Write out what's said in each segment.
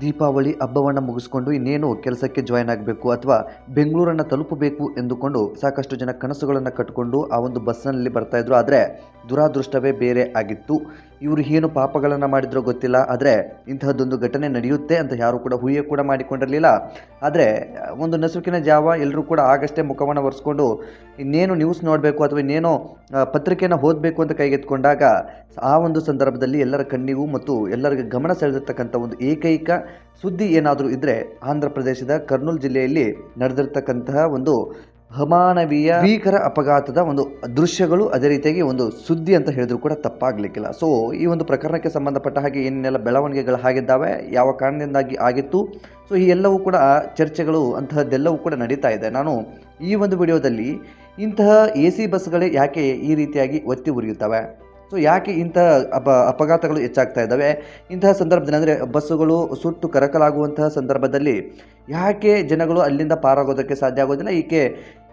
ದೀಪಾವಳಿ ಹಬ್ಬವನ್ನು ಮುಗಿಸ್ಕೊಂಡು ಇನ್ನೇನು ಕೆಲಸಕ್ಕೆ ಜಾಯ್ನ್ ಆಗಬೇಕು ಅಥವಾ ಬೆಂಗಳೂರನ್ನು ತಲುಪಬೇಕು ಎಂದುಕೊಂಡು ಸಾಕಷ್ಟು ಜನ ಕನಸುಗಳನ್ನು ಕಟ್ಟಿಕೊಂಡು ಆ ಒಂದು ಬಸ್ನಲ್ಲಿ ಬರ್ತಾ ಇದ್ರು. ಆದರೆ ದುರಾದೃಷ್ಟವೇ ಬೇರೆ ಆಗಿತ್ತು. ಇವರು ಏನು ಪಾಪಗಳನ್ನು ಮಾಡಿದ್ರೋ ಗೊತ್ತಿಲ್ಲ. ಆದರೆ ಇಂತಹದ್ದೊಂದು ಘಟನೆ ನಡೆಯುತ್ತೆ ಅಂತ ಯಾರೂ ಕೂಡ ಹೂಯೆ ಕೂಡ ಮಾಡಿಕೊಂಡಿರಲಿಲ್ಲ. ಆದರೆ ಒಂದು ನಸುಕಿನ ಜಾವ ಎಲ್ಲರೂ ಕೂಡ ಆಗಷ್ಟೇ ಮುಖವನ್ನು ಒರೆಸ್ಕೊಂಡು ಇನ್ನೇನು ನ್ಯೂಸ್ ನೋಡಬೇಕು ಅಥವಾ ಇನ್ನೇನೋ ಪತ್ರಿಕೆಯನ್ನು ಓದಬೇಕು ಅಂತ ಕೈಗೆತ್ಕೊಂಡಾಗ ಆ ಒಂದು ಸಂದರ್ಭದಲ್ಲಿ ಎಲ್ಲರ ಕಣ್ಣಿಗೂ ಮತ್ತು ಎಲ್ಲರಿಗೆ ಗಮನ ಸೆಳೆದಿರ್ತಕ್ಕಂಥ ಒಂದು ಏಕೈಕ ಸುದ್ದಿ ಏನಾದರೂ ಇದ್ದರೆ ಆಂಧ್ರ ಪ್ರದೇಶದ ಕರ್ನೂಲ್ ಜಿಲ್ಲೆಯಲ್ಲಿ ನಡೆದಿರ್ತಕ್ಕಂತಹ ಒಂದು ಅಮಾನವೀಯ ಭೀಕರ ಅಪಘಾತದ ಒಂದು ದೃಶ್ಯಗಳು ಅದೇ ರೀತಿಯಾಗಿ ಒಂದು ಸುದ್ದಿ ಅಂತ ಹೇಳಿದ್ರು ಕೂಡ ತಪ್ಪಾಗಲಿಕ್ಕಿಲ್ಲ. ಸೊ ಈ ಒಂದು ಪ್ರಕರಣಕ್ಕೆ ಸಂಬಂಧಪಟ್ಟ ಹಾಗೆ ಏನೆಲ್ಲ ಬೆಳವಣಿಗೆಗಳು ಆಗಿದ್ದಾವೆ ಯಾವ ಕಾರಣದಿಂದಾಗಿ ಆಗಿತ್ತು ಸೊ ಈ ಎಲ್ಲವೂ ಕೂಡ ಚರ್ಚೆಗಳು ಅಂತಹದ್ದೆಲ್ಲವೂ ಕೂಡ ನಡೀತಾ ಇದೆ. ನಾನು ಈ ಒಂದು ವಿಡಿಯೋದಲ್ಲಿ ಇಂತಹ ಎ ಸಿ ಬಸ್ಗಳೇ ಯಾಕೆ ಈ ರೀತಿಯಾಗಿ ಒತ್ತಿ ಉರಿಯುತ್ತವೆ? ಸೊ ಯಾಕೆ ಇಂತಹ ಅಪ ಅಪಘಾತಗಳು ಹೆಚ್ಚಾಗ್ತಾ ಇದ್ದಾವೆ? ಇಂತಹ ಸಂದರ್ಭದಲ್ಲಿ ಅಂದರೆ ಬಸ್ಸುಗಳು ಸುಟ್ಟು ಕರಕಲಾಗುವಂತಹ ಸಂದರ್ಭದಲ್ಲಿ ಯಾಕೆ ಜನಗಳು ಅಲ್ಲಿಂದ ಪಾರಾಗೋದಕ್ಕೆ ಸಾಧ್ಯ ಆಗೋದಿಲ್ಲ? ಈಕೆ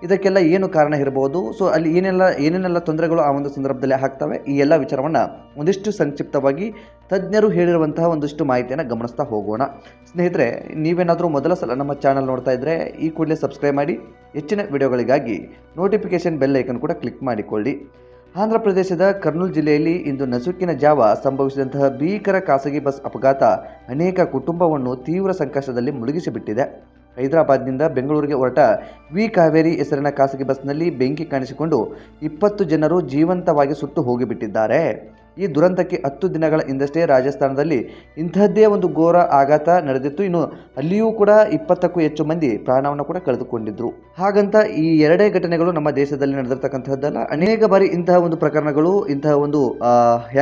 ಇದಕ್ಕೆಲ್ಲ ಏನು ಕಾರಣ ಇರಬಹುದು ಸೊ ಅಲ್ಲಿ ಏನೆಲ್ಲ, ಏನೇನೆಲ್ಲ ತೊಂದರೆಗಳು ಆ ಒಂದು ಸಂದರ್ಭದಲ್ಲಿ ಆಗ್ತವೆ? ಈ ಎಲ್ಲ ವಿಚಾರವನ್ನು ಒಂದಿಷ್ಟು ಸಂಕ್ಷಿಪ್ತವಾಗಿ ತಜ್ಞರು ಹೇಳಿರುವಂತಹ ಒಂದಿಷ್ಟು ಮಾಹಿತಿಯನ್ನು ಗಮನಿಸ್ತಾ ಹೋಗೋಣ. ಸ್ನೇಹಿತರೆ, ನೀವೇನಾದರೂ ಮೊದಲ ಸಲ ನಮ್ಮ ಚಾನಲ್ ನೋಡ್ತಾ ಇದ್ದರೆ ಈ ಕೂಡಲೇ ಸಬ್ಸ್ಕ್ರೈಬ್ ಮಾಡಿ, ಹೆಚ್ಚಿನ ವಿಡಿಯೋಗಳಿಗಾಗಿ ನೋಟಿಫಿಕೇಷನ್ ಬೆಲ್ ಐಕನ್ ಕೂಡ ಕ್ಲಿಕ್ ಮಾಡಿಕೊಳ್ಳಿ. ಆಂಧ್ರ ಪ್ರದೇಶದ ಕರ್ನೂಲ್ ಜಿಲ್ಲೆಯಲ್ಲಿ ಇಂದು ನಸುಕಿನ ಜಾವ ಸಂಭವಿಸಿದಂತಹ ಭೀಕರ ಖಾಸಗಿ ಬಸ್ ಅಪಘಾತ ಅನೇಕ ಕುಟುಂಬವನ್ನು ತೀವ್ರ ಸಂಕಷ್ಟದಲ್ಲಿ ಮುಳುಗಿಸಿಬಿಟ್ಟಿದೆ. ಹೈದರಾಬಾದ್ನಿಂದ ಬೆಂಗಳೂರಿಗೆ ಹೊರಟ ವಿ ಕಾವೇರಿ ಹೆಸರಿನ ಖಾಸಗಿ ಬಸ್ನಲ್ಲಿ ಬೆಂಕಿ ಕಾಣಿಸಿಕೊಂಡು ಇಪ್ಪತ್ತು ಜನರು ಜೀವಂತವಾಗಿ ಸುಟ್ಟು ಹೋಗಿಬಿಟ್ಟಿದ್ದಾರೆ. ಈ ದುರಂತಕ್ಕೆ ಹತ್ತು ದಿನಗಳ ಹಿಂದಷ್ಟೇ ರಾಜಸ್ಥಾನದಲ್ಲಿ ಇಂಥದ್ದೇ ಒಂದು ಘೋರ ಆಘಾತ ನಡೆದಿತ್ತು. ಇನ್ನು ಅಲ್ಲಿಯೂ ಕೂಡ ಇಪ್ಪತ್ತಕ್ಕೂ ಹೆಚ್ಚು ಮಂದಿ ಪ್ರಾಣವನ್ನು ಕೂಡ ಕಳೆದುಕೊಂಡಿದ್ರು. ಹಾಗಂತ ಈ ಎರಡೇ ಘಟನೆಗಳು ನಮ್ಮ ದೇಶದಲ್ಲಿ ನಡೆದಿರ್ತಕ್ಕಂಥದ್ದಲ್ಲ ಅನೇಕ ಬಾರಿ ಇಂತಹ ಒಂದು ಪ್ರಕರಣಗಳು, ಇಂತಹ ಒಂದು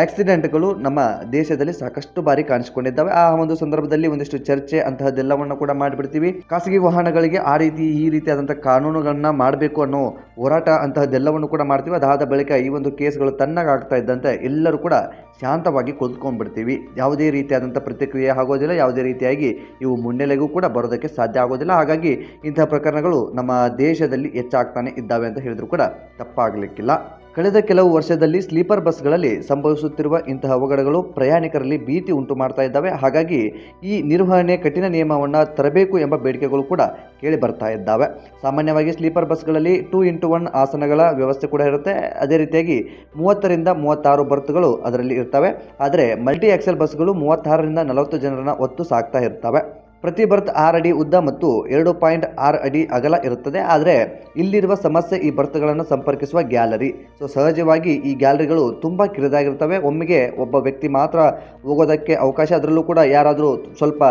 ಆಕ್ಸಿಡೆಂಟ್ಗಳು ನಮ್ಮ ದೇಶದಲ್ಲಿ ಸಾಕಷ್ಟು ಬಾರಿ ಕಾಣಿಸಿಕೊಂಡಿದ್ದಾವೆ. ಆ ಒಂದು ಸಂದರ್ಭದಲ್ಲಿ ಒಂದಿಷ್ಟು ಚರ್ಚೆ ಅಂತಹದ್ದೆಲ್ಲವನ್ನು ಕೂಡ ಮಾಡಿಬಿಡ್ತೀವಿ. ಖಾಸಗಿ ವಾಹನಗಳಿಗೆ ಆ ರೀತಿ, ಈ ರೀತಿಯಾದಂಥ ಕಾನೂನುಗಳನ್ನ ಮಾಡಬೇಕು ಅನ್ನೋ ಹೋರಾಟ ಅಂತಹದ್ದೆಲ್ಲವನ್ನು ಕೂಡ ಮಾಡ್ತೀವಿ. ಅದಾದ ಬಳಿಕ ಈ ಒಂದು ಕೇಸ್ಗಳು ತಣ್ಣಗಾಗ್ತಾ ಇದ್ದಂತೆ ಎಲ್ಲರೂ ಕೂಡ ಶಾಂತವಾಗಿ ಕುಳಿತುಕೊಂಡ್ಬಿಡ್ತೀವಿ ಯಾವುದೇ ರೀತಿಯಾದಂಥ ಪ್ರತಿಕ್ರಿಯೆ ಆಗೋದಿಲ್ಲ. ಯಾವುದೇ ರೀತಿಯಾಗಿ ಇವು ಮುನ್ನೆಲೆಗೂ ಕೂಡ ಬರೋದಕ್ಕೆ ಸಾಧ್ಯ ಆಗೋದಿಲ್ಲ. ಹಾಗಾಗಿ ಇಂತಹ ಪ್ರಕರಣಗಳು ನಮ್ಮ ದೇಶದಲ್ಲಿ ಹೆಚ್ಚಾಗ್ತಾನೆ ಇದ್ದಾವೆ ಅಂತ ಹೇಳಿದ್ರು ಕೂಡ ತಪ್ಪಾಗಲಿಕ್ಕಿಲ್ಲ. ಕಳೆದ ಕೆಲವು ವರ್ಷದಲ್ಲಿ ಸ್ಲೀಪರ್ ಬಸ್ಗಳಲ್ಲಿ ಸಂಭವಿಸುತ್ತಿರುವ ಇಂತಹ ಅವಘಡಗಳು ಪ್ರಯಾಣಿಕರಲ್ಲಿ ಭೀತಿ ಉಂಟು ಮಾಡ್ತಾ ಇದ್ದಾವೆ. ಹಾಗಾಗಿ ಈ ನಿರ್ವಹಣೆ ಕಠಿಣ ನಿಯಮವನ್ನು ತರಬೇಕು ಎಂಬ ಬೇಡಿಕೆಗಳು ಕೂಡ ಕೇಳಿ ಬರ್ತಾ ಇದ್ದಾವೆ. ಸಾಮಾನ್ಯವಾಗಿ ಸ್ಲೀಪರ್ ಬಸ್ಗಳಲ್ಲಿ ಟೂ ಇಂಟು ಒನ್ ಆಸನಗಳ ವ್ಯವಸ್ಥೆ ಕೂಡ ಇರುತ್ತೆ. ಅದೇ ರೀತಿಯಾಗಿ ಮೂವತ್ತರಿಂದ ಮೂವತ್ತಾರು ಬರ್ತ್ಗಳು ಅದರಲ್ಲಿ ಇರ್ತವೆ. ಆದರೆ ಮಲ್ಟಿ ಆಕ್ಸೆಲ್ ಬಸ್ಗಳು ಮೂವತ್ತಾರರಿಂದ ನಲವತ್ತು ಜನರನ್ನ ಒತ್ತು ಸಾಕ್ತಾ ಇರ್ತವೆ. ಪ್ರತಿ ಬರ್ತ್ ಆರು ಅಡಿ ಉದ್ದ ಮತ್ತು ಎರಡು ಪಾಯಿಂಟ್ ಆರು ಅಡಿ ಅಗಲ ಇರುತ್ತದೆ. ಆದರೆ ಇಲ್ಲಿರುವ ಸಮಸ್ಯೆ ಈ ಬರ್ತ್ಗಳನ್ನು ಸಂಪರ್ಕಿಸುವ ಗ್ಯಾಲರಿ. ಸೊ ಸಹಜವಾಗಿ ಈ ಗ್ಯಾಲರಿಗಳು ತುಂಬ ಕಿರಿದಾಗಿರ್ತವೆ ಒಮ್ಮೆಗೆ ಒಬ್ಬ ವ್ಯಕ್ತಿ ಮಾತ್ರ ಹೋಗೋದಕ್ಕೆ ಅವಕಾಶ ಅದರಲ್ಲೂ ಕೂಡ ಯಾರಾದರೂ ಸ್ವಲ್ಪ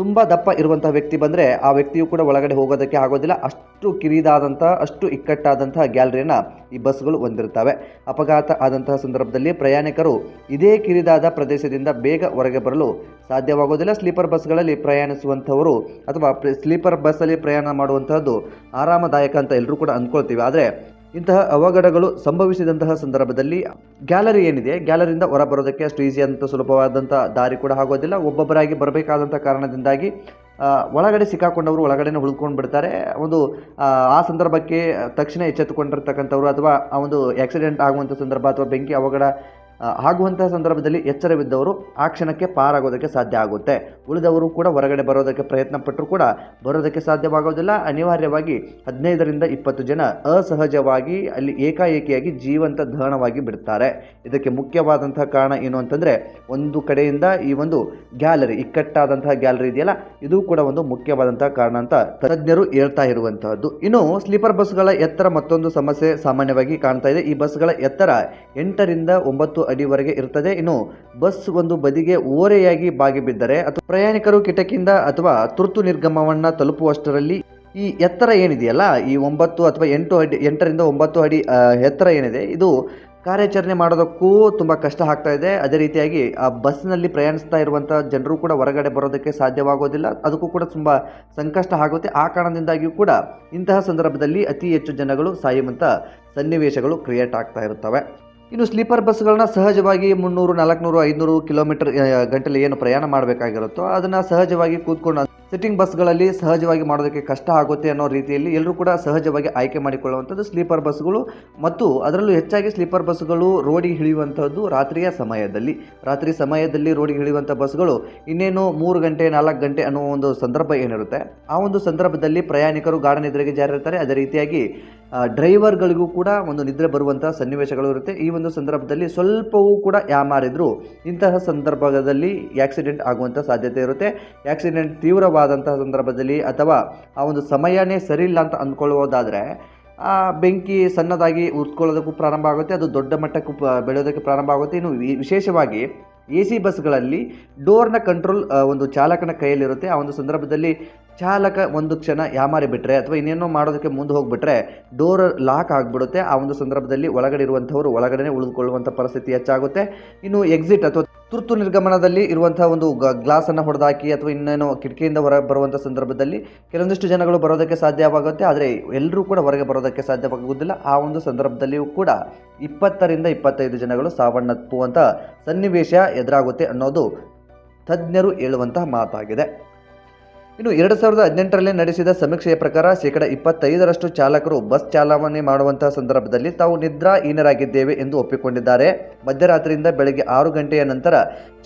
ತುಂಬ ದಪ್ಪ ಇರುವಂತಹ ವ್ಯಕ್ತಿ ಬಂದರೆ ಆ ವ್ಯಕ್ತಿಯು ಕೂಡ ಒಳಗಡೆ ಹೋಗೋದಕ್ಕೆ ಆಗೋದಿಲ್ಲ. ಅಷ್ಟು ಕಿರಿದಾದಂಥ ಅಷ್ಟು ಇಕ್ಕಟ್ಟಾದಂತಹ ಗ್ಯಾಲರಿಯನ್ನು ಈ ಬಸ್ಗಳು ಹೊಂದಿರುತ್ತವೆ ಅಪಘಾತ ಆದಂತಹ ಸಂದರ್ಭದಲ್ಲಿ ಪ್ರಯಾಣಿಕರು ಇದೇ ಕಿರಿದಾದ ಪ್ರದೇಶದಿಂದ ಬೇಗ ಹೊರಗೆ ಬರಲು ಸಾಧ್ಯವಾಗುವುದಿಲ್ಲ. ಸ್ಲೀಪರ್ ಬಸ್ಗಳಲ್ಲಿ ಪ್ರಯಾಣಿಸುವಂಥವರು ಅಥವಾ ಸ್ಲೀಪರ್ ಬಸ್ಸಲ್ಲಿ ಪ್ರಯಾಣ ಮಾಡುವಂಥದ್ದು ಆರಾಮದಾಯಕ ಅಂತ ಎಲ್ಲರೂ ಕೂಡ ಅಂದ್ಕೊಳ್ತೀವಿ. ಆದರೆ ಇಂತಹ ಅವಘಡಗಳು ಸಂಭವಿಸಿದಂತಹ ಸಂದರ್ಭದಲ್ಲಿ ಗ್ಯಾಲರಿ ಏನಿದೆ? ಗ್ಯಾಲರಿಯಿಂದ ಹೊರ ಬರೋದಕ್ಕೆ ಅಷ್ಟು ಈಸಿ ಅಂತ ಸುಲಭವಾದಂಥ ದಾರಿ ಕೂಡ ಆಗೋದಿಲ್ಲ. ಒಬ್ಬೊಬ್ಬರಾಗಿ ಬರಬೇಕಾದಂಥ ಕಾರಣದಿಂದಾಗಿ ಒಳಗಡೆ ಸಿಕ್ಕಾಕೊಂಡವರು ಒಳಗಡೆನೇ ಉಳ್ಕೊಂಡು ಬಿಡ್ತಾರೆ. ಒಂದು ಆ, ಸಂದರ್ಭಕ್ಕೆ ತಕ್ಷಣ ಎಚ್ಚೆತ್ತುಕೊಂಡಿರ್ತಕ್ಕಂಥವ್ರು ಅಥವಾ ಆ ಒಂದು ಆಕ್ಸಿಡೆಂಟ್ ಆಗುವಂಥ ಸಂದರ್ಭ ಅಥವಾ ಬೆಂಕಿ ಅವಘಡ ಆಗುವಂತಹ ಸಂದರ್ಭದಲ್ಲಿ ಎಚ್ಚರವಿದ್ದವರು ಆ ಕ್ಷಣಕ್ಕೆ ಪಾರಾಗೋದಕ್ಕೆ ಸಾಧ್ಯ ಆಗುತ್ತೆ. ಉಳಿದವರು ಕೂಡ ಹೊರಗಡೆ ಬರೋದಕ್ಕೆ ಪ್ರಯತ್ನ ಪಟ್ಟರು ಕೂಡ ಬರೋದಕ್ಕೆ ಸಾಧ್ಯವಾಗೋದಿಲ್ಲ. ಅನಿವಾರ್ಯವಾಗಿ ಹದಿನೈದರಿಂದ ಇಪ್ಪತ್ತು ಜನ ಅಸಹಜವಾಗಿ, ಅಲ್ಲಿ ಏಕಾಏಕಿಯಾಗಿ ಜೀವಂತ ದಹನವಾಗಿ ಬಿಡ್ತಾರೆ. ಇದಕ್ಕೆ ಮುಖ್ಯವಾದಂತಹ ಕಾರಣ ಏನು ಅಂತಂದರೆ, ಒಂದು ಕಡೆಯಿಂದ ಈ ಒಂದು ಗ್ಯಾಲರಿ, ಇಕ್ಕಟ್ಟಾದಂತಹ ಗ್ಯಾಲರಿ ಇದೆಯಲ್ಲ, ಇದು ಕೂಡ ಒಂದು ಮುಖ್ಯವಾದಂತಹ ಕಾರಣ ಅಂತ ತಜ್ಞರು ಹೇಳ್ತಾ ಇರುವಂತಹದ್ದು. ಇನ್ನು ಸ್ಲೀಪರ್ ಬಸ್ಗಳ ಎತ್ತರ ಮತ್ತೊಂದು ಸಮಸ್ಯೆ ಸಾಮಾನ್ಯವಾಗಿ ಕಾಣ್ತಾ ಇದೆ. ಈ ಬಸ್ಗಳ ಎತ್ತರ ಎಂಟರಿಂದ ಒಂಬತ್ತು ಅಡಿವರೆಗೆ ಇರುತ್ತದೆ. ಇನ್ನು ಬಸ್ ಒಂದು ಬದಿಗೆ ಓರೆಯಾಗಿ ಬಾಗಿ ಬಿದ್ದರೆ ಅಥವಾ ಪ್ರಯಾಣಿಕರು ಕಿಟಕಿಯಿಂದ ಅಥವಾ ತುರ್ತು ನಿರ್ಗಮವನ್ನು ತಲುಪುವಷ್ಟರಲ್ಲಿ ಈ ಎತ್ತರ ಏನಿದೆಯಲ್ಲ, ಈ ಒಂಬತ್ತು ಅಥವಾ ಎಂಟು ಅಡಿ, ಎಂಟರಿಂದ ಒಂಬತ್ತು ಅಡಿ ಎತ್ತರ ಏನಿದೆ, ಇದು ಕಾರ್ಯಾಚರಣೆ ಮಾಡೋದಕ್ಕೂ ತುಂಬ ಕಷ್ಟ ಆಗ್ತಾ ಇದೆ. ಅದೇ ರೀತಿಯಾಗಿ ಆ ಬಸ್ನಲ್ಲಿ ಪ್ರಯಾಣಿಸ್ತಾ ಇರುವಂಥ ಜನರು ಕೂಡ ಹೊರಗಡೆ ಬರೋದಕ್ಕೆ ಸಾಧ್ಯವಾಗೋದಿಲ್ಲ. ಅದಕ್ಕೂ ಕೂಡ ತುಂಬ ಸಂಕಷ್ಟ ಆಗುತ್ತೆ. ಆ ಕಾರಣದಿಂದಾಗಿಯೂ ಕೂಡ ಇಂತಹ ಸಂದರ್ಭದಲ್ಲಿ ಅತಿ ಹೆಚ್ಚು ಜನಗಳು ಸಾಯುವಂಥ ಸನ್ನಿವೇಶಗಳು ಕ್ರಿಯೇಟ್ ಆಗ್ತಾ ಇರ್ತವೆ ಇನ್ನು ಸ್ಲೀಪರ್ ಬಸ್ಗಳನ್ನ ಸಹಜವಾಗಿ ಮುನ್ನೂರು, ನಾಲ್ಕುನೂರು, ಐದುನೂರು ಕಿಲೋಮೀಟರ್ ಗಂಟೆಲಿ ಏನು ಪ್ರಯಾಣ ಮಾಡಬೇಕಾಗಿರುತ್ತೋ ಅದನ್ನು ಸಹಜವಾಗಿ ಕೂತ್ಕೊಂಡು ಸಿಟ್ಟಿಂಗ್ ಬಸ್ಗಳಲ್ಲಿ ಸಹಜವಾಗಿ ಮಾಡೋದಕ್ಕೆ ಕಷ್ಟ ಆಗುತ್ತೆ ಅನ್ನೋ ರೀತಿಯಲ್ಲಿ ಎಲ್ಲರೂ ಕೂಡ ಸಹಜವಾಗಿ ಆಯ್ಕೆ ಮಾಡಿಕೊಳ್ಳುವಂಥದ್ದು ಸ್ಲೀಪರ್ ಬಸ್ಗಳು ಮತ್ತು ಅದರಲ್ಲೂ ಹೆಚ್ಚಾಗಿ ಸ್ಲೀಪರ್ ಬಸ್ಗಳು ರೋಡಿಗೆ ಇಳಿಯುವಂಥದ್ದು ರಾತ್ರಿಯ ಸಮಯದಲ್ಲಿ. ರಾತ್ರಿ ಸಮಯದಲ್ಲಿ ರೋಡಿಗೆ ಇಳಿಯುವಂಥ ಬಸ್ಗಳು ಇನ್ನೇನು ಮೂರು ಗಂಟೆ, ನಾಲ್ಕು ಗಂಟೆ ಅನ್ನೋ ಒಂದು ಸಂದರ್ಭ ಏನಿರುತ್ತೆ? ಆ ಒಂದು ಸಂದರ್ಭದಲ್ಲಿ ಪ್ರಯಾಣಿಕರು ಗಾರ್ಡನ್ ಎದುರಿಗೆ ಜಾರಿರ್ತಾರೆ. ಅದೇ ರೀತಿಯಾಗಿ ಡ್ರೈವರ್ಗಳಿಗೂ ಕೂಡ ಒಂದು ನಿದ್ರೆ ಬರುವಂತಹ ಸನ್ನಿವೇಶಗಳು ಇರುತ್ತೆ. ಈ ಒಂದು ಸಂದರ್ಭದಲ್ಲಿ ಸ್ವಲ್ಪವೂ ಕೂಡ ಯಾಮಾರಿದ್ರು ಇಂತಹ ಸಂದರ್ಭದಲ್ಲಿ ಆಕ್ಸಿಡೆಂಟ್ ಆಗುವಂಥ ಸಾಧ್ಯತೆ ಇರುತ್ತೆ. ಆಕ್ಸಿಡೆಂಟ್ ತೀವ್ರವಾದಂತಹ ಸಂದರ್ಭದಲ್ಲಿ ಅಥವಾ ಆ ಒಂದು ಸಮಯನೇ ಸರಿ ಇಲ್ಲ ಅಂತ ಅಂದ್ಕೊಳ್ಳೋದಾದರೆ ಆ, ಬೆಂಕಿ ಸಣ್ಣದಾಗಿ ಉತ್ಕೊಳ್ಳೋದಕ್ಕೂ ಪ್ರಾರಂಭ ಆಗುತ್ತೆ, ಅದು ದೊಡ್ಡ ಮಟ್ಟಕ್ಕೂ ಬೆಳೆಯೋದಕ್ಕೆ ಪ್ರಾರಂಭ ಆಗುತ್ತೆ. ಇನ್ನು ವಿಶೇಷವಾಗಿ ಎ ಸಿ ಬಸ್ಗಳಲ್ಲಿ ಡೋರ್ನ ಕಂಟ್ರೋಲ್ ಒಂದು ಚಾಲಕನ ಕೈಯಲ್ಲಿರುತ್ತೆ. ಆ ಒಂದು ಸಂದರ್ಭದಲ್ಲಿ ಚಾಲಕ ಒಂದು ಕ್ಷಣ ಯಾಮಾರಿ ಬಿಟ್ಟರೆ ಅಥವಾ ಇನ್ನೇನೋ ಮಾಡೋದಕ್ಕೆ ಮುಂದೆ ಹೋಗಿಬಿಟ್ರೆ ಡೋರ್ ಲಾಕ್ ಆಗಿಬಿಡುತ್ತೆ. ಆ ಒಂದು ಸಂದರ್ಭದಲ್ಲಿ ಒಳಗಡೆ ಇರುವಂಥವ್ರು ಒಳಗಡೆ ಉಳಿದುಕೊಳ್ಳುವಂಥ ಪರಿಸ್ಥಿತಿ ಹೆಚ್ಚಾಗುತ್ತೆ. ಇನ್ನು ಎಕ್ಸಿಟ್ ಅಥವಾ ತುರ್ತು ನಿರ್ಗಮನದಲ್ಲಿ ಇರುವಂಥ ಒಂದು ಗ್ಲಾಸನ್ನು ಹೊಡೆದಾಕಿ ಅಥವಾ ಇನ್ನೇನೋ ಕಿಟಕಿಯಿಂದ ಹೊರ ಬರುವಂಥ ಸಂದರ್ಭದಲ್ಲಿ ಕೆಲವೊಂದಿಷ್ಟು ಜನಗಳು ಬರೋದಕ್ಕೆ ಸಾಧ್ಯವಾಗುತ್ತೆ. ಆದರೆ ಎಲ್ಲರೂ ಕೂಡ ಹೊರಗೆ ಬರೋದಕ್ಕೆ ಸಾಧ್ಯವಾಗುವುದಿಲ್ಲ. ಆ ಒಂದು ಸಂದರ್ಭದಲ್ಲಿಯೂ ಕೂಡ ಇಪ್ಪತ್ತರಿಂದ ಇಪ್ಪತ್ತೈದು ಜನಗಳು ಸಾವನ್ನಪ್ಪುವಂಥ ಸನ್ನಿವೇಶ ಎದುರಾಗುತ್ತೆ ಅನ್ನೋದು ತಜ್ಞರು ಹೇಳುವಂತಹ ಮಾತಾಗಿದೆ. ಇನ್ನು ಎರಡು ಸಾವಿರದ ಹದಿನೆಂಟರಲ್ಲಿ ನಡೆಸಿದ ಸಮೀಕ್ಷೆಯ ಪ್ರಕಾರ ಶೇಕಡ ಇಪ್ಪತ್ತೈದರಷ್ಟು ಚಾಲಕರು ಬಸ್ ಚಾಲನೆ ಮಾಡುವಂತಹ ಸಂದರ್ಭದಲ್ಲಿ ತಾವು ನಿದ್ರಾಹೀನರಾಗಿದ್ದೇವೆ ಎಂದು ಒಪ್ಪಿಕೊಂಡಿದ್ದಾರೆ. ಮಧ್ಯರಾತ್ರಿಯಿಂದ ಬೆಳಗ್ಗೆ ಆರು ಗಂಟೆಯ ನಂತರ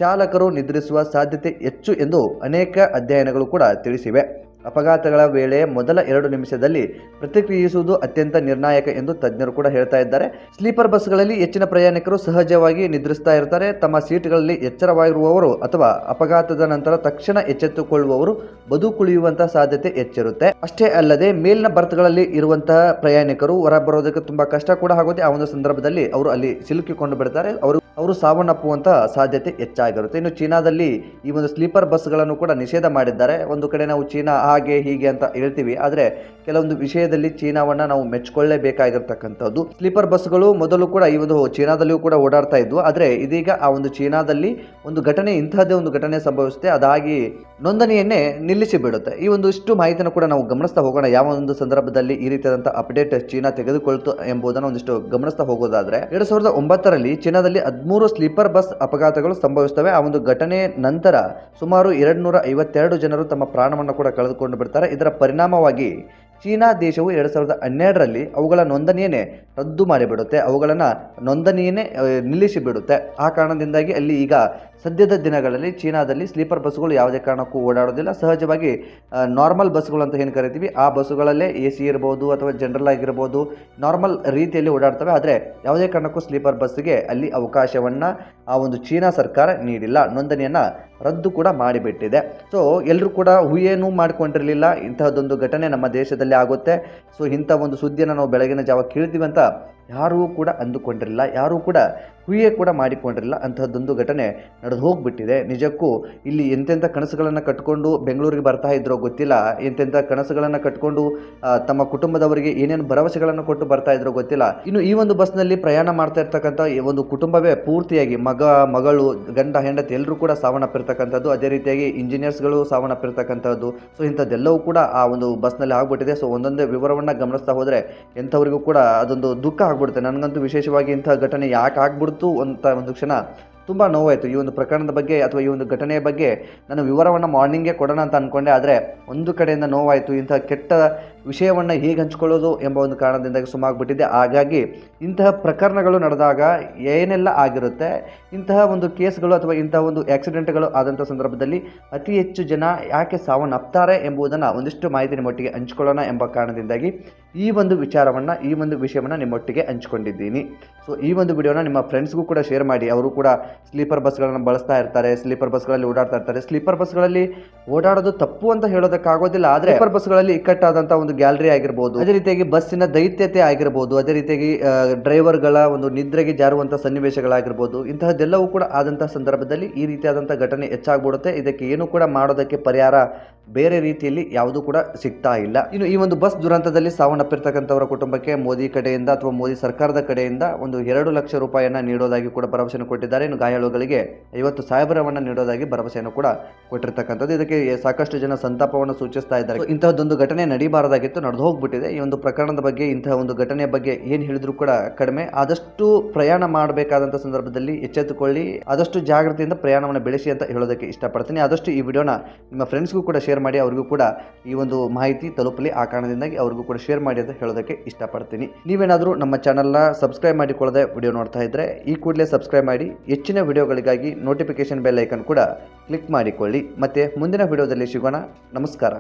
ಚಾಲಕರು ನಿದ್ರಿಸುವ ಸಾಧ್ಯತೆ ಹೆಚ್ಚು ಎಂದು ಅನೇಕ ಅಧ್ಯಯನಗಳು ಕೂಡ ತಿಳಿಸಿವೆ. ಅಪಘಾತಗಳ ವೇಳೆ ಮೊದಲ ಎರಡು ನಿಮಿಷದಲ್ಲಿ ಪ್ರತಿಕ್ರಿಯಿಸುವುದು ಅತ್ಯಂತ ನಿರ್ಣಾಯಕ ಎಂದು ತಜ್ಞರು ಕೂಡ ಹೇಳ್ತಾ ಇದ್ದಾರೆ. ಸ್ಲೀಪರ್ ಬಸ್ಗಳಲ್ಲಿ ಹೆಚ್ಚಿನ ಪ್ರಯಾಣಿಕರು ಸಹಜವಾಗಿ ನಿದ್ರಿಸ್ತಾ ಇರ್ತಾರೆ. ತಮ್ಮ ಸೀಟ್ಗಳಲ್ಲಿ ಎಚ್ಚರವಾಗಿರುವವರು ಅಥವಾ ಅಪಘಾತದ ನಂತರ ತಕ್ಷಣ ಎಚ್ಚೆತ್ತುಕೊಳ್ಳುವವರು ಬದುಕುಳಿಯುವಂತಹ ಸಾಧ್ಯತೆ ಹೆಚ್ಚಿರುತ್ತೆ. ಅಷ್ಟೇ ಅಲ್ಲದೆ ಮೇಲಿನ ಬರ್ತ್ಗಳಲ್ಲಿ ಇರುವಂತಹ ಪ್ರಯಾಣಿಕರು ಹೊರಬರೋದಕ್ಕೆ ತುಂಬಾ ಕಷ್ಟ ಕೂಡ ಆಗುತ್ತೆ. ಆ ಒಂದು ಸಂದರ್ಭದಲ್ಲಿ ಅವರು ಅಲ್ಲಿ ಸಿಲುಕಿಕೊಂಡು ಬಿಡ್ತಾರೆ. ಅವರು ಅವರು ಸಾವನ್ನಪ್ಪುವಂತಹ ಸಾಧ್ಯತೆ ಹೆಚ್ಚಾಗಿರುತ್ತೆ. ಇನ್ನು ಚೀನಾದಲ್ಲಿ ಈ ಒಂದು ಸ್ಲೀಪರ್ ಬಸ್ಗಳನ್ನು ಕೂಡ ನಿಷೇಧ ಮಾಡಿದ್ದಾರೆ. ಒಂದು ಕಡೆ ನಾವು ಚೀನಾ ಹಾಗೆ ಹೀಗೆ ಅಂತ ಹೇಳ್ತೀವಿ. ಆದರೆ ಕೆಲವೊಂದು ವಿಷಯದಲ್ಲಿ ಚೀನಾವನ್ನ ನಾವು ಮೆಚ್ಕೊಳ್ಳೇಬೇಕಾಗಿರ್ತಕ್ಕಂಥದ್ದು. ಸ್ಲೀಪರ್ ಬಸ್ಗಳು ಮೊದಲು ಕೂಡ ಈ ಒಂದು ಚೀನಾದಲ್ಲಿಯೂ ಕೂಡ ಓಡಾಡ್ತಾ ಇದ್ವು. ಆದರೆ ಇದೀಗ ಆ ಒಂದು ಚೀನಾದಲ್ಲಿ ಒಂದು ಘಟನೆ, ಇಂತಹದ್ದೇ ಒಂದು ಘಟನೆ ಸಂಭವಿಸುತ್ತೆ. ಅದಾಗಿ ನೋಂದಣಿಯನ್ನೇ ನಿಲ್ಲಿಸಿ ಬಿಡುತ್ತೆ ಈ ಒಂದು ಇಷ್ಟು ಮಾಹಿತಿಯನ್ನು ಕೂಡ ನಾವು ಗಮನಿಸ್ತಾ ಹೋಗೋಣ. ಯಾವ ಒಂದು ಸಂದರ್ಭದಲ್ಲಿ ಈ ರೀತಿಯಾದಂಥ ಅಪ್ಡೇಟ್ ಚೀನಾ ತೆಗೆದುಕೊಳ್ತು ಎಂಬುದನ್ನು ಒಂದಿಷ್ಟು ಗಮನಿಸ್ತಾ ಹೋಗೋದಾದ್ರೆ, ಎರಡ್ ಸಾವಿರದ ಒಂಬತ್ತರಲ್ಲಿ ಚೀನಾದಲ್ಲಿ ಹದಿಮೂರು ಸ್ಲೀಪರ್ ಬಸ್ ಅಪಘಾತಗಳು ಸಂಭವಿಸುತ್ತವೆ. ಆ ಒಂದು ಘಟನೆ ನಂತರ ಸುಮಾರು ಎರಡು ನೂರ ಐವತ್ತೆರಡು ಜನರು ತಮ್ಮ ಪ್ರಾಣವನ್ನು ಕೂಡ ಕಳೆದುಕೊಂಡು ಬಿಡ್ತಾರೆ. ಇದರ ಪರಿಣಾಮವಾಗಿ ಚೀನಾ ದೇಶವು ಎರಡು ಸಾವಿರದ ಹನ್ನೆರಡರಲ್ಲಿ ಅವುಗಳ ನೋಂದಣಿಯನ್ನೇ ರದ್ದು ಮಾಡಿಬಿಡುತ್ತೆ. ಅವುಗಳನ್ನು ನೋಂದಣಿಯನ್ನೇ ನಿಲ್ಲಿಸಿಬಿಡುತ್ತೆ. ನಿಲ್ಲಿಸಿ ಬಿಡುತ್ತೆ ಆ ಕಾರಣದಿಂದಾಗಿ ಅಲ್ಲಿ ಈಗ ಸದ್ಯದ ದಿನಗಳಲ್ಲಿ ಚೀನಾದಲ್ಲಿ ಸ್ಲೀಪರ್ ಬಸ್ಗಳು ಯಾವುದೇ ಕಾರಣಕ್ಕೂ ಓಡಾಡೋದಿಲ್ಲ. ಸಹಜವಾಗಿ ನಾರ್ಮಲ್ ಬಸ್ಗಳು ಅಂತ ಏನು ಕರಿತೀವಿ, ಆ ಬಸ್ಸುಗಳಲ್ಲೇ ಎ ಸಿ ಇರ್ಬೋದು ಅಥವಾ ಜನರಲ್ ಆಗಿರ್ಬೋದು ನಾರ್ಮಲ್ ರೀತಿಯಲ್ಲಿ ಓಡಾಡ್ತವೆ. ಆದರೆ ಯಾವುದೇ ಕಾರಣಕ್ಕೂ ಸ್ಲೀಪರ್ ಬಸ್ಸಿಗೆ ಅಲ್ಲಿ ಅವಕಾಶವನ್ನು ಆ ಒಂದು ಚೀನಾ ಸರ್ಕಾರ ನೀಡಿಲ್ಲ. ನೋಂದಣಿಯನ್ನು ರದ್ದು ಕೂಡ ಮಾಡಿಬಿಟ್ಟಿದೆ. ಸೊ ಎಲ್ಲರೂ ಕೂಡ ಊಹೆನೂ ಮಾಡಿಕೊಂಡಿರಲಿಲ್ಲ. ಇಂತಹದ್ದೊಂದು ಘಟನೆ ನಮ್ಮ ದೇಶದಲ್ಲಿ ಆಗುತ್ತೆ. ಸೊ ಇಂಥ ಒಂದು ಸುದ್ದಿಯನ್ನು ನಾವು ಬೆಳಗಿನ ಜಾವ ಕೇಳ್ತೀವಿ ಅಂತ ಯಾರೂ ಕೂಡ ಅಂದುಕೊಂಡಿರಲಿಲ್ಲ, ಯಾರೂ ಕೂಡ ಊಹೆ ಕೂಡ ಮಾಡಿಕೊಂಡಿರಲಿಲ್ಲ. ಅಂಥದ್ದೊಂದು ಘಟನೆ ನಡೆದು ಹೋಗ್ಬಿಟ್ಟಿದೆ. ನಿಜಕ್ಕೂ ಇಲ್ಲಿ ಎಂತೆಂಥ ಕನಸುಗಳನ್ನು ಕಟ್ಕೊಂಡು ಬೆಂಗಳೂರಿಗೆ ಬರ್ತಾ ಇದ್ರೋ ಗೊತ್ತಿಲ್ಲ. ಎಂತೆಂಥ ಕನಸುಗಳನ್ನು ಕಟ್ಕೊಂಡು ತಮ್ಮ ಕುಟುಂಬದವರಿಗೆ ಏನೇನು ಭರವಸೆಗಳನ್ನು ಕೊಟ್ಟು ಬರ್ತಾ ಇದ್ರೋ ಗೊತ್ತಿಲ್ಲ. ಇನ್ನು ಈ ಒಂದು ಬಸ್ನಲ್ಲಿ ಪ್ರಯಾಣ ಮಾಡ್ತಾ ಇರ್ತಕ್ಕಂಥ ಒಂದು ಕುಟುಂಬವೇ ಪೂರ್ತಿಯಾಗಿ ಮಗ, ಮಗಳು, ಗಂಡ, ಹೆಂಡತಿ ಎಲ್ಲರೂ ಕೂಡ ಸಾವನ್ನಪ್ಪಿರ್ತಕ್ಕಂಥದ್ದು. ಅದೇ ರೀತಿಯಾಗಿ ಇಂಜಿನಿಯರ್ಸ್ಗಳು ಸಾವನ್ನಪ್ಪಿರ್ತಕ್ಕಂಥದ್ದು. ಸೊ, ಇಂಥದ್ದೆಲ್ಲವೂ ಕೂಡ ಆ ಒಂದು ಬಸ್ನಲ್ಲಿ ಆಗ್ಬಿಟ್ಟಿದೆ. ಸೊ, ಒಂದೊಂದೇ ವಿವರವನ್ನು ಗಮನಿಸ್ತಾ ಹೋದರೆ ಎಂಥವರಿಗೂ ಕೂಡ ಅದೊಂದು ದುಃಖ ಆಗ್ಬಿಡುತ್ತೆ. ನನಗಂತೂ ವಿಶೇಷವಾಗಿ ಇಂಥ ಘಟನೆ ಯಾಕೆ ಆಗ್ಬಿಡ್ತು ಅಂತ ಒಂದು ಕ್ಷಣ ತುಂಬ ನೋವಾಯಿತು. ಈ ಒಂದು ಪ್ರಕರಣದ ಬಗ್ಗೆ ಅಥವಾ ಈ ಒಂದು ಘಟನೆಯ ಬಗ್ಗೆ ನಾನು ವಿವರವನ್ನು ಮಾರ್ನಿಂಗೇ ಕೊಡೋಣ ಅಂತ ಅಂದ್ಕೊಂಡೆ ಆದರೆ ಒಂದು ಕಡೆಯಿಂದ ನೋವಾಯಿತು. ಇಂತಹ ಕೆಟ್ಟ ವಿಷಯವನ್ನು ಹೇಗೆ ಹಂಚ್ಕೊಳ್ಳೋದು ಎಂಬ ಒಂದು ಕಾರಣದಿಂದಾಗಿ ಸುಮಾಗ್ಬಿಟ್ಟಿದೆ ಹಾಗಾಗಿ ಇಂತಹ ಪ್ರಕರಣಗಳು ನಡೆದಾಗ ಏನೆಲ್ಲ ಆಗಿರುತ್ತೆ, ಇಂತಹ ಒಂದು ಕೇಸ್ಗಳು ಅಥವಾ ಇಂತಹ ಒಂದು ಆಕ್ಸಿಡೆಂಟ್ಗಳು ಆದಂಥ ಸಂದರ್ಭದಲ್ಲಿ ಅತಿ ಹೆಚ್ಚು ಜನ ಯಾಕೆ ಸಾವನ್ನಪ್ತಾರೆ ಎಂಬುದನ್ನು ಒಂದಿಷ್ಟು ಮಾಹಿತಿ ನಿಮ್ಮೊಟ್ಟಿಗೆ ಹಂಚ್ಕೊಳ್ಳೋಣ ಎಂಬ ಕಾರಣದಿಂದಾಗಿ ಈ ಒಂದು ವಿಚಾರವನ್ನು, ಈ ಒಂದು ವಿಷಯವನ್ನು ನಿಮ್ಮೊಟ್ಟಿಗೆ ಹಂಚ್ಕೊಂಡಿದ್ದೀನಿ. ಸೊ ಈ ಒಂದು ವಿಡಿಯೋನ ನಿಮ್ಮ ಫ್ರೆಂಡ್ಸ್ಗೂ ಕೂಡ ಶೇರ್ ಮಾಡಿ. ಅವರು ಕೂಡ ಸ್ಲೀಪರ್ ಬಸ್ಗಳನ್ನು ಬಳಸ್ತಾ ಇರ್ತಾರೆ ಸ್ಲೀಪರ್ ಬಸ್ಗಳಲ್ಲಿ ಓಡಾಡ್ತಾ ಇರ್ತಾರೆ. ಸ್ಲೀಪರ್ ಬಸ್ಗಳಲ್ಲಿ ಓಡಾಡೋದು ತಪ್ಪು ಅಂತ ಹೇಳೋದಕ್ಕಾಗೋದಿಲ್ಲ ಆದರೆ ಸ್ಲೀಪರ್ ಬಸ್ಗಳಲ್ಲಿ ಇಕ್ಕಟ್ಟಾದಂಥ ಒಂದು ಗ್ಯಾಲರಿ ಆಗಿರ್ಬೋದು, ಅದೇ ರೀತಿಯಾಗಿ ಬಸ್ಸಿನ ದೈತ್ಯತೆ ಆಗಿರ್ಬೋದು, ಅದೇ ರೀತಿಯಾಗಿ ಡ್ರೈವರ್ಗಳ ಒಂದು ನಿದ್ರೆಗೆ ಜಾರುವಂಥ ಸನ್ನಿವೇಶಗಳಾಗಿರ್ಬೋದು, ಇಂತಹದ್ದೆಲ್ಲವೂ ಕೂಡ ಆದಂಥ ಸಂದರ್ಭದಲ್ಲಿ ಈ ರೀತಿಯಾದಂಥ ಘಟನೆ ಹೆಚ್ಚಾಗ್ಬಿಡುತ್ತೆ. ಇದಕ್ಕೆ ಏನು ಕೂಡ ಮಾಡೋದಕ್ಕೆ ಪರಿಹಾರ ಬೇರೆ ರೀತಿಯಲ್ಲಿ ಯಾವುದೂ ಕೂಡ ಸಿಗ್ತಾ ಇಲ್ಲ. ಇನ್ನು ಈ ಒಂದು ಬಸ್ ದುರಂತದಲ್ಲಿ ಸಾವನ್ನಪ್ಪಿರ್ತಕ್ಕಂಥವರ ಕುಟುಂಬಕ್ಕೆ ಮೋದಿ ಕಡೆಯಿಂದ ಅಥವಾ ಮೋದಿ ಸರ್ಕಾರದ ಕಡೆಯಿಂದ ಒಂದು ಎರಡು ಲಕ್ಷ ರೂಪಾಯಿಯನ್ನ ನೀಡೋದಾಗಿ ಕೂಡ ಭರವಸೆ ಕೊಟ್ಟಿದ್ದಾರೆ. ಇನ್ನು ಗಾಯಾಳುಗಳಿಗೆ ಐವತ್ತು ಸಾವಿರವನ್ನು ನೀಡೋದಾಗಿ ಭರವಸೆಯನ್ನು ಕೂಡ ಕೊಟ್ಟಿರ್ತಕ್ಕಂಥದ್ದು. ಇದಕ್ಕೆ ಸಾಕಷ್ಟು ಜನ ಸಂತಾಪವನ್ನು ಸೂಚಿಸ್ತಾ ಇದ್ದಾರೆ. ಇಂತಹದ್ದೊಂದು ಘಟನೆ ನಡೀಬಾರದಾಗಿತ್ತು, ನಡೆದು ಹೋಗ್ಬಿಟ್ಟಿದೆ. ಈ ಒಂದು ಪ್ರಕರಣದ ಬಗ್ಗೆ, ಇಂತಹ ಒಂದು ಘಟನೆಯ ಬಗ್ಗೆ ಏನು ಹೇಳಿದ್ರು ಕೂಡ ಕಡಿಮೆ. ಆದಷ್ಟು ಪ್ರಯಾಣ ಮಾಡಬೇಕಾದಂಥ ಸಂದರ್ಭದಲ್ಲಿ ಎಚ್ಚೆತ್ತುಕೊಳ್ಳಿ. ಆದಷ್ಟು ಜಾಗ್ರತೆಯಿಂದ ಪ್ರಯಾಣವನ್ನು ಬೆಳೆಸಿ ಅಂತ ಹೇಳೋದಕ್ಕೆ ಇಷ್ಟಪಡ್ತೀನಿ. ಆದಷ್ಟು ಈ ವಿಡಿಯೋನ ನಿಮ್ಮ ಫ್ರೆಂಡ್ಸ್ಗೂ ಕೂಡ ಶೇರ್ ಮಾಡಿ, ಅವ್ರಿಗೂ ಕೂಡ ಈ ಒಂದು ಮಾಹಿತಿ ತಲುಪಲಿ. ಆ ಕಾರಣದಿಂದಾಗಿ ಅವರಿಗೂ ಕೂಡ ಶೇರ್ ಮಾಡಿ ಅಂತ ಹೇಳೋದಕ್ಕೆ ಇಷ್ಟಪಡ್ತೀನಿ. ನೀವೇನಾದರೂ ನಮ್ಮ ಚಾನಲ್ನ ಸಬ್ಸ್ಕ್ರೈಬ್ ಮಾಡಿಕೊಳ್ಳದೆ ವಿಡಿಯೋ ನೋಡ್ತಾ ಇದ್ದರೆ ಈ ಕೂಡಲೇ ಸಬ್ಸ್ಕ್ರೈಬ್ ಮಾಡಿ. ಹೆಚ್ಚಿನ ವಿಡಿಯೋಗಳಿಗಾಗಿ ನೋಟಿಫಿಕೇಷನ್ ಬೆಲ್ ಐಕನ್ ಕೂಡ ಕ್ಲಿಕ್ ಮಾಡಿಕೊಳ್ಳಿ. ಮತ್ತೆ ಮುಂದಿನ ವಿಡಿಯೋದಲ್ಲಿ ಸಿಗೋಣ. ನಮಸ್ಕಾರ.